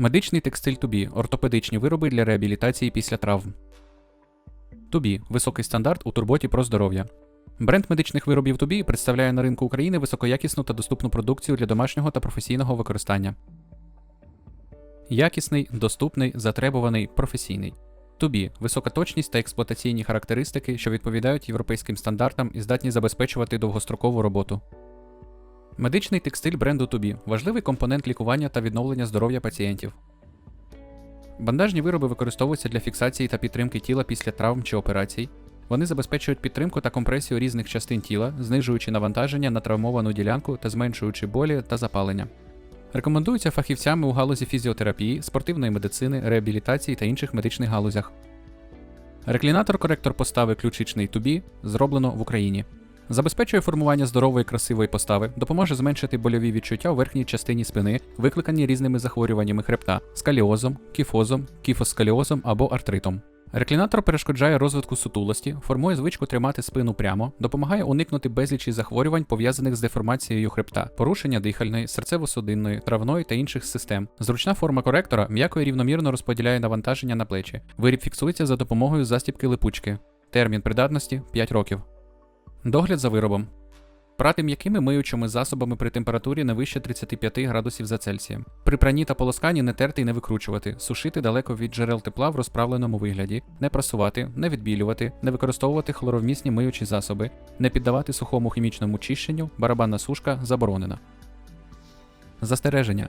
Медичний текстиль Тубі ортопедичні вироби для реабілітації після травм. Тубі високий стандарт у турботі про здоров'я. Бренд медичних виробів Тубі представляє на ринку України високоякісну та доступну продукцію для домашнього та професійного використання. Якісний, доступний, затребуваний, професійний. Тубі висока точність та експлуатаційні характеристики, що відповідають європейським стандартам і здатні забезпечувати довгострокову роботу. Медичний текстиль бренду Тубі важливий компонент лікування та відновлення здоров'я пацієнтів. Бандажні вироби використовуються для фіксації та підтримки тіла після травм чи операцій. Вони забезпечують підтримку та компресію різних частин тіла, знижуючи навантаження на травмовану ділянку та зменшуючи болі та запалення. Рекомендуються фахівцями у галузі фізіотерапії, спортивної медицини, реабілітації та інших медичних галузях. Реклінатор-коректор постави ключичний Тубі зроблено в Україні. Забезпечує формування здорової красивої постави, допоможе зменшити больові відчуття у верхній частині спини, викликані різними захворюваннями хребта, скаліозом, кіфозом, кіфоскаліозом або артритом. Реклінатор перешкоджає розвитку сутулості, формує звичку тримати спину прямо, допомагає уникнути безлічі захворювань, пов'язаних з деформацією хребта, порушення дихальної, серцево-судинної, травної та інших систем. Зручна форма коректора м'яко і рівномірно розподіляє навантаження на плечі. Виріб фіксується за допомогою застібки липучки. Термін придатності 5 років. Догляд за виробом. Прати м'якими миючими засобами при температурі не вище 35 градусів за Цельсієм. При пранні та полосканні не терти і не викручувати, сушити далеко від джерел тепла в розправленому вигляді, не прасувати, не відбілювати, не використовувати хлоровмісні миючі засоби, не піддавати сухому хімічному чищенню, барабанна сушка заборонена. Застереження.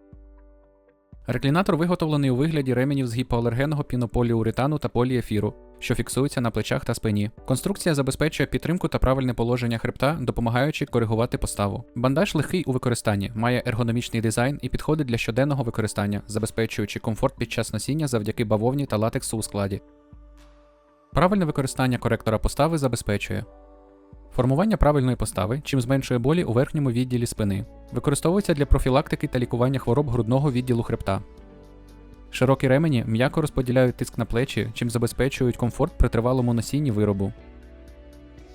Реклінатор виготовлений у вигляді ременів з гіпоалергенного пінополіуретану та поліефіру, що фіксуються на плечах та спині. Конструкція забезпечує підтримку та правильне положення хребта, допомагаючи коригувати поставу. Бандаж легкий у використанні, має ергономічний дизайн і підходить для щоденного використання, забезпечуючи комфорт під час носіння завдяки бавовні та латексу у складі. Правильне використання коректора постави забезпечує формування правильної постави, чим зменшує болі у верхньому відділі спини. Використовується для профілактики та лікування хвороб грудного відділу хребта. Широкі ремені м'яко розподіляють тиск на плечі, чим забезпечують комфорт при тривалому носінні виробу.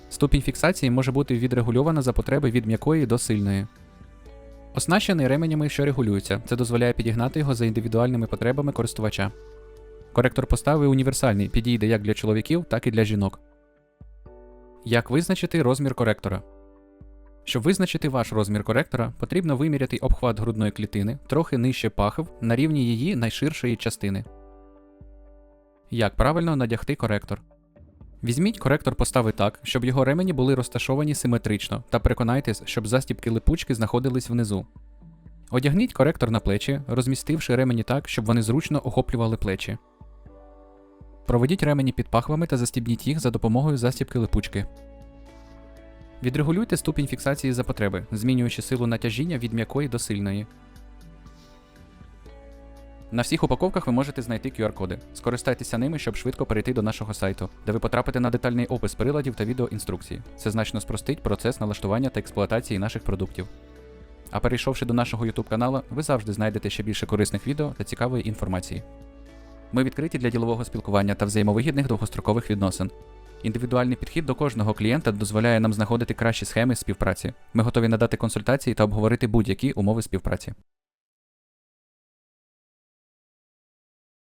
Ступінь фіксації може бути відрегульована за потреби від м'якої до сильної. Оснащений ременями, що регулюються, це дозволяє підігнати його за індивідуальними потребами користувача. Коректор постави універсальний, підійде як для чоловіків, так і для жінок. Як визначити розмір коректора? Щоб визначити ваш розмір коректора, потрібно виміряти обхват грудної клітини трохи нижче пахив на рівні її найширшої частини. Як правильно надягти коректор? Візьміть коректор постави так, щоб його ремені були розташовані симетрично, та переконайтесь, щоб застібки липучки знаходились внизу. Одягніть коректор на плечі, розмістивши ремені так, щоб вони зручно охоплювали плечі. Проведіть ремені під пахвами та застібніть їх за допомогою застібки липучки. Відрегулюйте ступінь фіксації за потреби, змінюючи силу натяжіння від м'якої до сильної. На всіх упаковках ви можете знайти QR-коди. Скористайтеся ними, щоб швидко перейти до нашого сайту, де ви потрапите на детальний опис приладів та відеоінструкції. Це значно спростить процес налаштування та експлуатації наших продуктів. А перейшовши до нашого YouTube каналу, ви завжди знайдете ще більше корисних відео та цікавої інформації. Ми відкриті для ділового спілкування та взаємовигідних довгострокових відносин. Індивідуальний підхід до кожного клієнта дозволяє нам знаходити кращі схеми співпраці. Ми готові надати консультації та обговорити будь-які умови співпраці.